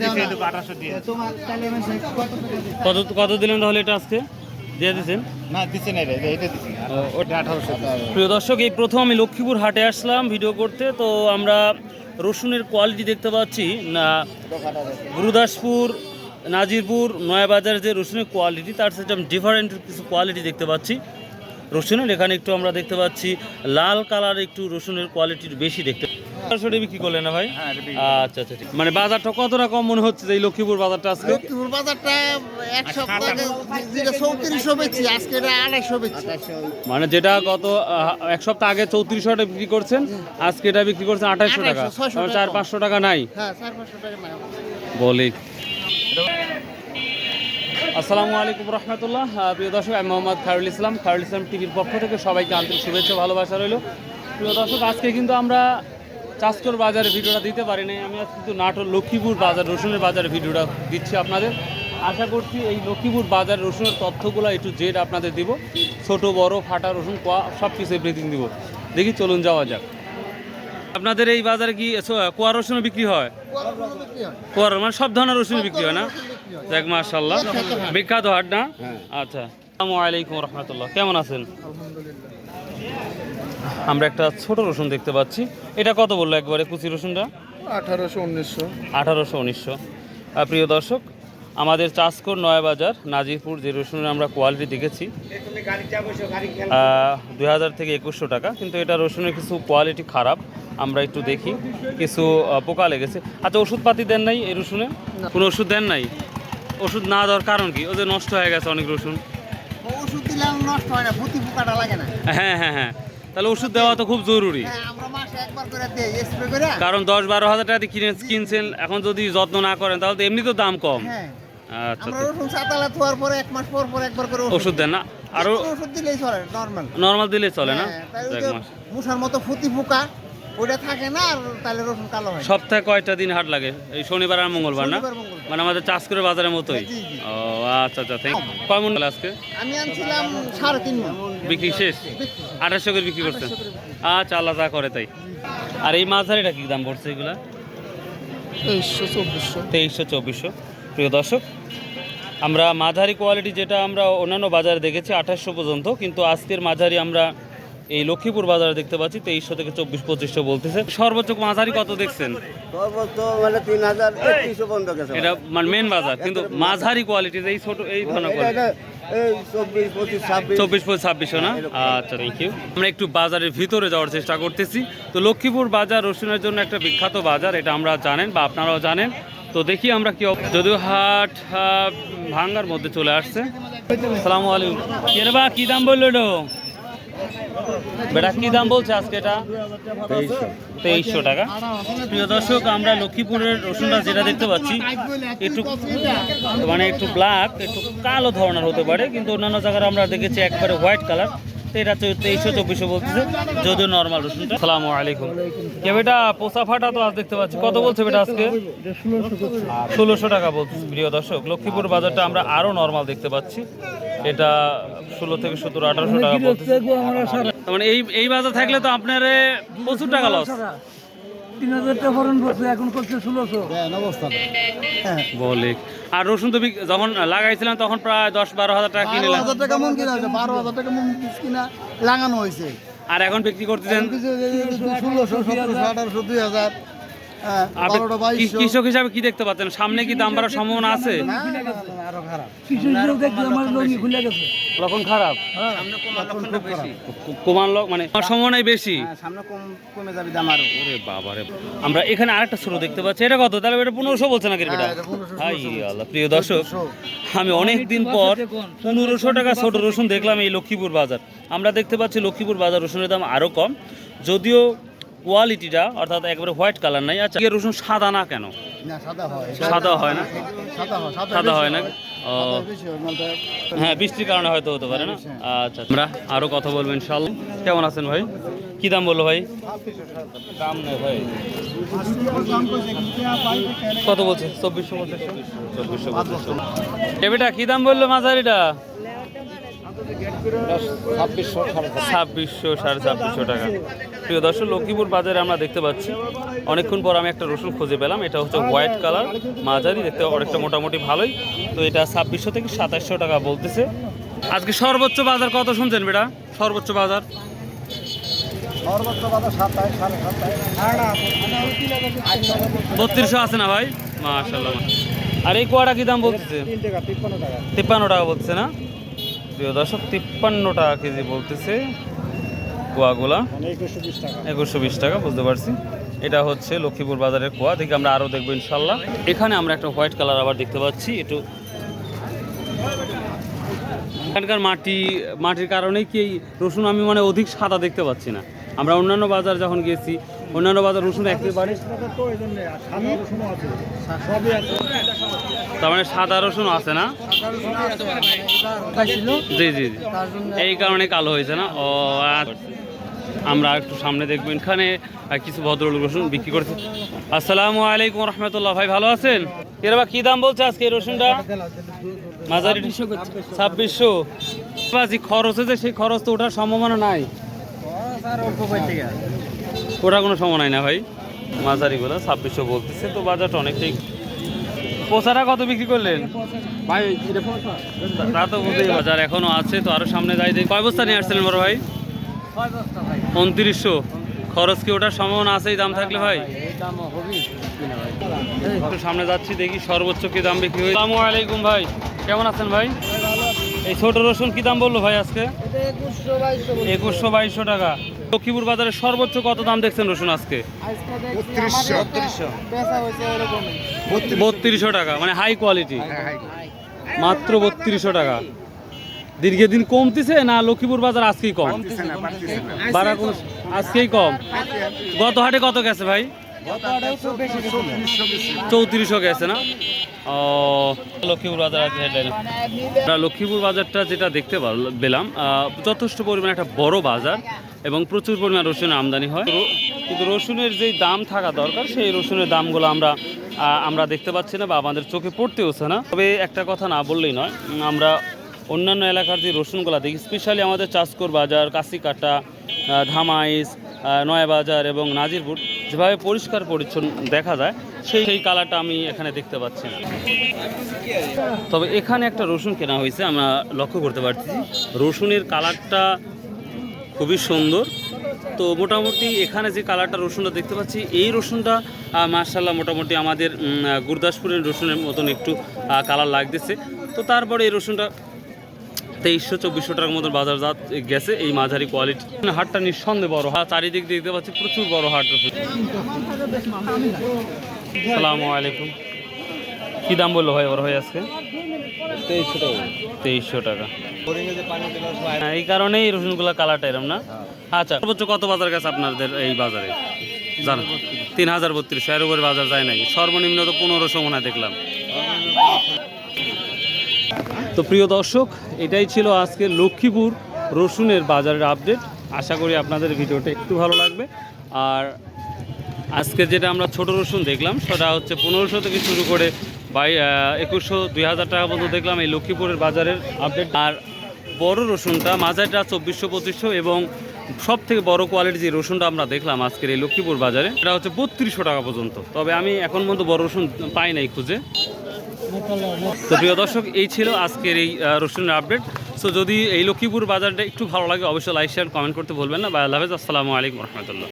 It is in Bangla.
দিয়ে এটুকু আঠাশশো দিয়ে কত কত কত দিলেন তাহলে এটা আজকে? দিয়ে দিচ্ছেন না দিচ্ছে না রে এটা দিচ্ছে না ওটা আঠারোশো প্রিয় দর্শক এই প্রথম আমি লক্ষ্মীপুর হাটে আসলাম ভিডিও করতে। তো আমরা রসুনের কোয়ালিটি দেখতে পাচ্ছি। না গুরুদাসপুর নাজিরপুর নয়াবাজার যে রসুনের কোয়ালিটি তার সাথে ডিফারেন্ট কিছু কোয়ালিটি দেখতে পাচ্ছি। রসুনের এখানে একটু আমরা দেখতে পাচ্ছি লাল কালার একটু রসুনের কোয়ালিটির বেশি দেখতে। সরাসরি বিক্রি করলেন না ভাই? হ্যাঁ, আচ্ছা আচ্ছা ঠিক। মানে বাজারটা কতটা কম মনে হচ্ছে এই লক্ষ্মীপুর বাজারটা আজকে? লক্ষ্মীপুর বাজারটা এক সপ্তাহ যেটা চৌত্রিশশো বেচছি আজকে এটা আড়াইশো বেচছি মানে যেটা গত এক সপ্তাহ আগে চৌত্রিশশো টাকা বিক্রি করছেন আজকে এটা বিক্রি করছেন আঠাশশো টাকা। 2800, 600 তাহলে চার পাঁচশো টাকা নাই। হ্যাঁ চার পাঁচশো টাকা না বলি আসসালামু আলাইকুম রহমতুল্লাহ। প্রিয় দর্শক আমি মোহাম্মদ খায়রুল ইসলাম। খায়রুল ইসলাম টিভির পক্ষ থেকে সবাইকে আন্তরিক শুভেচ্ছা ভালোবাসা রইল। প্রিয় দর্শক আজকে কিন্তু আমরা চাষকর বাজারে ভিডিওটা দিতে পারি নাই। আমি আজকে কিন্তু নাটোর লক্ষ্মীপুর বাজার রসুনের বাজারে ভিডিওটা দিচ্ছি আপনাদের। আশা করছি এই লক্ষ্মীপুর বাজার রসুনের তথ্যগুলো একটু জেড আপনাদের দিব। ছোট বড় ফাটা রসুন কোয়া সব কিছু এভরিথিং দিব। দেখি চলুন যাওয়া যাক। আপনাদের এই বাজারে কি কোয়া রসুনও বিক্রি হয়? কোয়ার মানে সব ধরনের রসুন বিক্রি হয় না? দেখ মাশাল্লাহ বিখ্যাত হাট না? আচ্ছা। আসসালামু আলাইকুম রহমতুল্লাহ। কেমন আছেন? আমরা একটা ছোট রসুন দেখতে পাচ্ছি। এটা কত বলল একবারে কুচি রসুনটা? আঠারোশো উনিশশো। আঠারোশো উনিশশো। প্রিয় দর্শক আমাদের চাষকর নয়াবাজার নাজিরপুর যে রসুনের আমরা কোয়ালিটি দেখেছি দুই হাজার থেকে একুশশো টাকা। কিন্তু এটা রসুনের কিছু কোয়ালিটি খারাপ আমরা একটু দেখি। কিছু পোকা লেগেছে। আচ্ছা ওষুধপাতি দেন নাই এই রসুনে? কোনো ওষুধ দেন নাই? ওষুধ না দেওয়ার কারণ কি? ওদের নষ্ট হয়ে গেছে অনেক রসুন। ওষুধ দিলাম নষ্ট হয় না ভূতি পোকাটা লাগে না। হ্যাঁ হ্যাঁ হ্যাঁ। তাহলে ওষুধ দেওয়া তো খুব জরুরি। হ্যাঁ কারণ দশ বারো হাজার টাকা দিয়ে কিনে কিনছেন এখন যদি যত্ন না করেন তাহলে তো এমনি তো দাম কম। হ্যাঁ। আচ্ছা আচ্ছা। রসুন চাতালা থোয়ার পরে এক মাস পর পর একবার করে ওষুধ দেন না? আরও ওষুধ দিলেই চলে নর্মাল নর্মাল দিলে চলে না? তাই ওই যাক যে মাস। মুসার মতো ফুতি পোকা ওটা থাকে না আর তাহলে রসুন কালো হয় সপ্তাহে কয়টা দিন হাট লাগে? এই শনিবার আর মঙ্গলবার না? শনিবার, মঙ্গলবার। মানে আমাদের চাষ করে বাজারের মতোই? জি, জি। ও আচ্ছা আচ্ছা থ্যাংক কয় মন আজকে? আমি আনছিলাম সাড়ে তিন মন। বিক্রি শেষ? আঠাশশো করে বিক্রি করছেন? আচ্ছা আল্লাহ যা করে তাই। আর এই মাঝারিটা কি দাম পড়ছে এগুলা? তেইশশো চব্বিশশো। তেইশশো চব্বিশশো। প্রিয় দর্শক আমরা মাঝারি কোয়ালিটি যেটা আমরা অন্যান্য বাজারে দেখেছি আঠাশশো পর্যন্ত কিন্তু আজকের মাঝারি আমরা এই লক্ষ্মীপুর বাজারে দেখতে পাচ্ছি তেইশশো থেকে চব্বিশ পঁচিশশো বলতেছে। সর্বোচ্চ মাঝারি কত দেখছেন? মানে এটা মানে মেন বাজার কিন্তু মাঝারি কোয়ালিটির এই ছোট এই ধরনের চব্বিশ পঁচিশ ছাব্বিশ। ছাব্বিশশো না? আচ্ছা থ্যাংক ইউ আমরা একটু বাজারের ভিতরে যাওয়ার চেষ্টা করতেছি। তো লক্ষ্মীপুর বাজার রসুনের জন্য একটা বিখ্যাত বাজার এটা আমরা জানেন বা আপনারাও জানেন। তো দেখি আমরা কি যদিও হাট ভাঙ্গার মধ্যে চলে আসছে। সালামু আলাইকুম। কে বা কি দাম বলল? বেটা কি দাম বলছে আজকে এটা? তেইশশো। টাকা। প্রিয় দর্শক আমরা লক্ষ্মীপুরের রসুনটা যেটা দেখতে পাচ্ছি একটু মানে একটু ব্ল্যাক একটু কালো ধরনের হতে পারে কিন্তু অন্যান্য জায়গায় আমরা দেখেছি একবারে হোয়াইট কালার এটা তেইশশো চব্বিশশো বলতেছে যদিও নর্মাল রসুনটা সালামু আলাইকুম। কে বেটা পোসা ফাটা তো আজ দেখতে পাচ্ছি। কত বলছে বেটা আজকে? ষোলোশো টাকা বলছে প্রিয় দর্শক। লক্ষ্মীপুর বাজারটা আমরা আরও নর্মাল দেখতে পাচ্ছি। এটা ষোলো থেকে সতেরো আঠারোশো টাকা বলছে মানে এই এই বাজার থাকলে তো আপনার প্রচুর টাকা লস তিন হাজার টাকা ফরন করছে এখন করছে ষোলোশো। বলে। আর রসুন তো যখন লাগাইছিলাম তখন প্রায় দশ বারো হাজার টাকা কিনে হাজার টাকা মন কিনা বারো হাজার টাকা মন কিনা লাগানো হয়েছে। আর এখন বিক্রি করতেছেন? ষোলোশো সতেরোশো আঠারোশো দুই হাজার। কৃষক হিসাবে কি দেখতে পাচ্ছেন? সামনে কি দাম বাড়ার সম্ভাবনা আছে? আরও খারাপ কৃষক দেখছি আমার লঙ্গি খুলে গেছে। লক্ষণ খারাপ। কমান লোক মানে সম্ভাবনাই বেশি। সামনে কমে যাবে দাম আরও। ওরে বাবা রে। আমরা এখানে আরেকটা ছোট দেখতে পাচ্ছি। এটা কত? তাহলে এটা পনেরোশো বলছে নাকি এটা হাই আল্লাহ প্রিয় দর্শক আমি অনেক দিন পর পনেরোশো টাকা ছোট রসুন দেখলাম এই লক্ষ্মীপুর বাজার। আমরা দেখতে পাচ্ছি লক্ষ্মীপুর বাজার রসুনের দাম আরও কম। যদিও কোয়ালিটিটা অর্থাৎ একবারে হোয়াইট কালার নাই। আচ্ছা এর রসুন সাদা না কেন? সাদা হয়। না? সাদা হয় না? ও। হয় হ্যাঁ বৃষ্টির কারণে হয়তো হতে পারে না? আচ্ছা আমরা আরও কথা বলব ইনশাল্লাহ কেমন আছেন ভাই? কি দাম বলল ভাই? দাম নেই ভাই। কত বলছে? চব্বিশশো পঁচিশশো চব্বিশশো পঁচিশশো এবেটা কি দাম বলল মাঝারিটা? ছাব্বিশশো সাড়ে ছাব্বিশশো। টাকা। প্রিয় দর্শক লক্ষ্মীপুর বাজারে আমরা দেখতে পাচ্ছি অনেকক্ষণ পর আমি একটা রসুন খুঁজে পেলাম এটা হচ্ছে হোয়াইট কালার মাঝারি দেখতে অনেকটা মোটামুটি ভালোই। তো এটা ছাব্বিশশো থেকে সাতাশশো টাকা বলতেছে। আজকে সর্বোচ্চ বাজার কত শুনছেন বেটা? সর্বোচ্চ বাজার? বত্রিশশো আছে না ভাই? মাশাল্লাহ আর এই কোয়াটা কি দাম বলতেছে? তিপ্পান্ন টাকা বলতেছে না? প্রিয় দর্শক তিপ্পান্ন টাকা কেজি বলতেছে কোয়াগুলা। একুশশো বিশ টাকা। বুঝতে পারছি। এটা হচ্ছে লক্ষ্মীপুর বাজারের কোয়া দেখি আমরা আরও দেখব ইনশাল্লাহ। এখানে আমরা একটা হোয়াইট কালার আবার দেখতে পাচ্ছি একটু এখানকার মাটি মাটির কারণেই কি এই রসুন আমি মানে অধিক সাদা দেখতে পাচ্ছি না। আমরা অন্যান্য বাজার যখন গেছি অন্যান্য বাজার রসুন একেবারে তার মানে সাদা রসুন আছে না? জি জি জি। এই কারণে কালো হয়েছে না? ও। আমরা একটু সামনে দেখব এখানে কিছু ভদ্রলোক রসুন বিক্রি করছে। আসসালামু আলাইকুম রহমতুল্লাহ ভাই ভালো আছেন? এরা কি দাম বলছে আজকে এই রসুনটা? মাঝারি ছাব্বিশশো বাজি খরচ হয়েছে সেই খরচ তো ওঠার সম্ভাবনা নাই। ওটা কোনো সময় নাই না ভাই? মাঝারিগুলো ছাব্বিশশো বলতেছে তো বাজারটা অনেকটাই পোসাটা কত বিক্রি করলেন? ভাই তা তো বুঝতেই বাজার এখনও আছে তো আরও সামনে যাই দেখি। কয় বস্তা নিয়ে আসছিলেন বড় ভাই? উনত্রিশশো খরচ কি ওটার সম্ভাবনা আছে এই দাম থাকলে ভাই? একটু সামনে যাচ্ছি দেখি সর্বোচ্চ কি দাম বিক্রি হয় আসসালামু আলাইকুম ভাই কেমন আছেন ভাই? এই ছোট রসুন কি দাম বলল ভাই আজকে? একুশশো বাইশশো টাকা। লক্ষ্মীপুর বাজারে সর্বোচ্চ কত দাম দেখছেন রসুন আজকে? বত্রিশশো। টাকা মানে হাই কোয়ালিটি মাত্র বত্রিশশো টাকা। দীর্ঘদিন কমতেছে না লক্ষ্মীপুর বাজার আজকেই কম? বাড়া কোনো আজকেই কম। গত হাটে কত গেছে ভাই? চৌত্রিশশো গেছে। না? ও লক্ষ্মীপুর বাজার আছে হেডলাইন লক্ষ্মীপুর বাজারটা যেটা দেখতে পেলাম যথেষ্ট পরিমাণে একটা বড় বাজার। এবং প্রচুর পরিমাণ রসুন আমদানি হয়। কিন্তু রসুনের যেই দাম থাকা দরকার, সেই রসুনের দামগুলো আমরা আমরা দেখতে পাচ্ছি না বা আমাদের চোখে পড়তেওছে না। তবে একটা কথা না বললেই নয় আমরা অন্যান্য এলাকার যে রসুনগুলো দেখি, স্পেশালি আমাদের চাষকর বাজার, কাশিকাটা ধামাইস নয়াবাজার এবং নাজিরপুর, যেভাবে পরিষ্কার পরিচ্ছন্ন দেখা যায়, সেই সেই কালারটা আমি এখানে দেখতে পাচ্ছি না। তবে এখানে একটা রসুন কেনা হয়েছে, আমরা লক্ষ্য করতে পারছি। রসুনের কালারটা খুবই সুন্দর। তো মোটামুটি এখানে যে কালারটা রসুনটা দেখতে পাচ্ছি, এই রসুনটা মার্শাল্লাহ মোটামুটি আমাদের গুরদাসপুরের রসুনের মতন একটু কালার লাগতেছে। তো তারপরে এই রসুনটা তেইশশো, চব্বিশশো টাকার মতো বাজারজাত গেছে এই মাঝারি কোয়ালিটি হাটটা নিঃসন্দেহে বড় হাট, চারিদিক দেখতে পাচ্ছি প্রচুর বড় হাট রসুন। সালামু আলাইকুম। কি দাম বলল ভাই বড় ভাই আজকে? তেইশশো টাকা। তেইশশো টাকা। এই কারণেই রসুনগুলো কালারটা এরম না? আচ্ছা সর্বোচ্চ কত বাজার গেছে আপনাদের এই বাজারে? জানো তিন হাজার বত্রিশশো এর উপরে বাজার যায় নাই। সর্বনিম্ন তো পনেরোশো মনে দেখলাম। তো প্রিয় দর্শক এটাই ছিল আজকে লক্ষ্মীপুর রসুনের বাজারের আপডেট আশা করি আপনাদের ভিডিওটা একটু ভালো লাগবে। আর আজকে যেটা আমরা ছোট রসুন দেখলাম সেটা হচ্ছে পনেরোশো থেকে শুরু করে বাই একুশশো দুই হাজার টাকা পর্যন্ত দেখলাম এই লক্ষ্মীপুরের বাজারের আপডেট আর বড় রসুনটা, মাঝারিটা চব্বিশশো, পঁচিশশো এবং সব থেকে বড় কোয়ালিটির যে রসুনটা আমরা দেখলাম আজকের এই লক্ষ্মীপুর বাজারে, এটা হচ্ছে বত্রিশশো টাকা পর্যন্ত। তবে আমি এখন পর্যন্ত বড় রসুন পাই নাই খুঁজে। তো প্রিয় দর্শক, এই ছিল আজকের এই রসুনের আপডেট সো যদি এই লক্ষ্মীপুর বাজারটা একটু ভালো লাগে, অবশ্যই লাইক শেয়ার কমেন্ট করতে ভুলবেন না। বা আল্লাহ আসসালামু আলাইকুম রহমতুল্লাহ।